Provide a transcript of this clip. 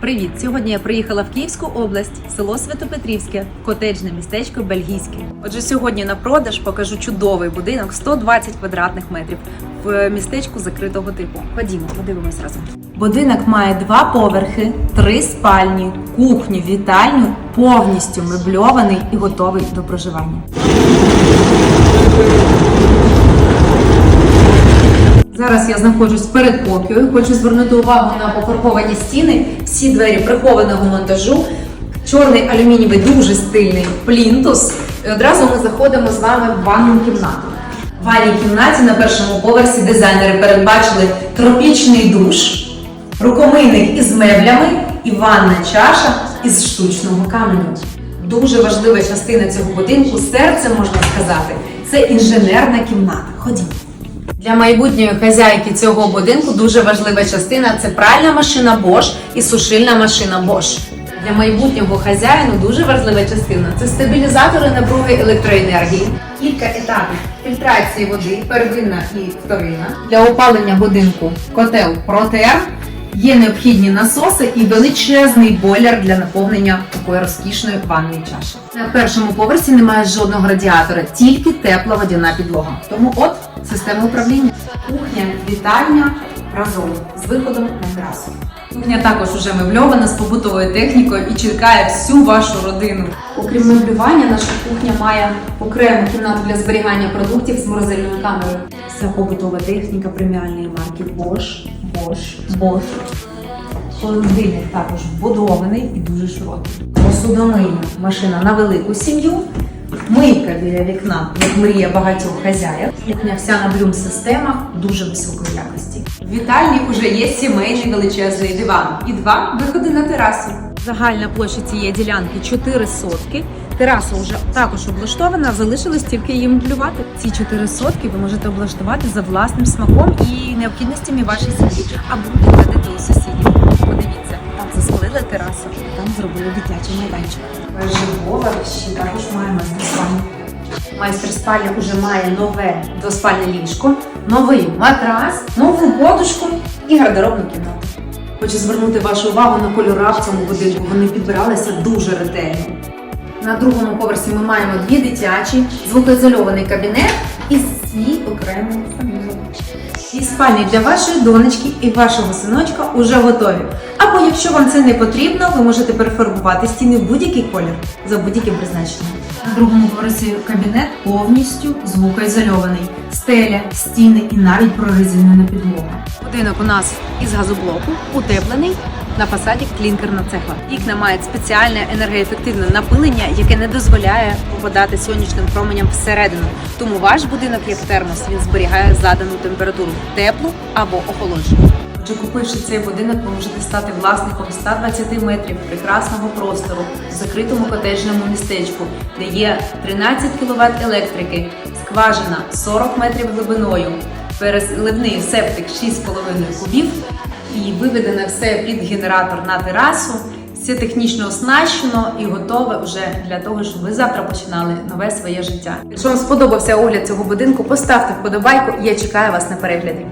Привіт! Сьогодні я приїхала в Київську область, село Святопетрівське, котеджне містечко Бельгійське. Отже, сьогодні на продаж покажу чудовий будинок 120 квадратних метрів в містечку закритого типу. Ходімо, подивимось разом. Будинок має два поверхи, три спальні, кухню, вітальню, повністю мебльований і готовий до проживання. Зараз я знаходжусь перед копією. Хочу звернути увагу на пофарбовані стіни, всі двері прихованого монтажу, чорний алюмінієвий дуже стильний плінтус. І одразу ми заходимо з вами в ванну кімнату. В ванній кімнаті на першому поверсі дизайнери передбачили тропічний душ, рукомийник із меблями і ванна чаша із штучного каменю. Дуже важлива частина цього будинку, серце можна сказати, це інженерна кімната. Ходімо. Для майбутньої хазяйки цього будинку дуже важлива частина це пральна машина Bosch і сушильна машина Bosch. Для майбутнього хазяїну дуже важлива частина це стабілізатори напруги електроенергії, кілька етапів фільтрації води, первинна і вторинна. Для опалення будинку котел Протер. Є необхідні насоси і величезний бойлер для наповнення такої розкішної ванної чаші. На першому поверсі немає жодного радіатора, тільки тепла водяна підлога. Тому от система управління. Кухня, вітальня разом з виходом на терасу. Кухня також уже мебльована з побутовою технікою і чекає всю вашу родину. Окрім меблювання, наша кухня має окрему кімнату для зберігання продуктів з морозильною камерою. Вся побутова техніка преміальної марки Bosch, Bosch, Bosch. Холодильник також вбудований і дуже широкий. Посудомийна машина на велику сім'ю. Мийка біля вікна, як мрія багатьох хазяїв. Кухня вся на блюм-системах дуже високої якості. В вітальні вже є сімейний величезний диван і два виходи на терасу. Загальна площа цієї ділянки 4 сотки. Тераса вже також облаштована, залишилось тільки її меблювати. Ці 4 сотки ви можете облаштувати за власним смаком і необхідностями вашої сім'ї, або відведете у сусідів. Засклили терасу, там зробили дитячий майданчик. Живова ще також має майстер спальню. Майстер спальня вже має нове двоспальне ліжко, новий матрас, нову подушку і гардеробну кімнату. Хочу звернути вашу увагу на кольора в цьому будинку. Вони підбиралися дуже ретельно. На другому поверсі ми маємо дві дитячі, звукоізольований кабінет і свій окремий санузел. І спальні для вашої донечки і вашого синочка уже готові. Якщо вам це не потрібно, ви можете перефарбувати стіни в будь-який колір за будь-яким призначенням. На другому поверсі кабінет повністю звукоізольований. Стеля, стіни і навіть прорезинена підлога. Будинок у нас із газоблоку, утеплений. На фасаді клінкерна цегла. Вікна мають спеціальне енергоефективне напилення, яке не дозволяє попадати сонячним променям всередину. Тому ваш будинок як термос він зберігає задану температуру теплу або охолоджену. Отже, купивши цей будинок, ви можете стати власником 120 метрів прекрасного простору в закритому котеджному містечку, де є 13 кВт електрики, скважина 40 метрів глибиною, переливний септик 6,5 кубів і виведене все під генератор на терасу. Все технічно оснащено і готове вже для того, щоб ви завтра починали нове своє життя. Якщо вам сподобався огляд цього будинку, поставте вподобайку я чекаю вас на перегляді.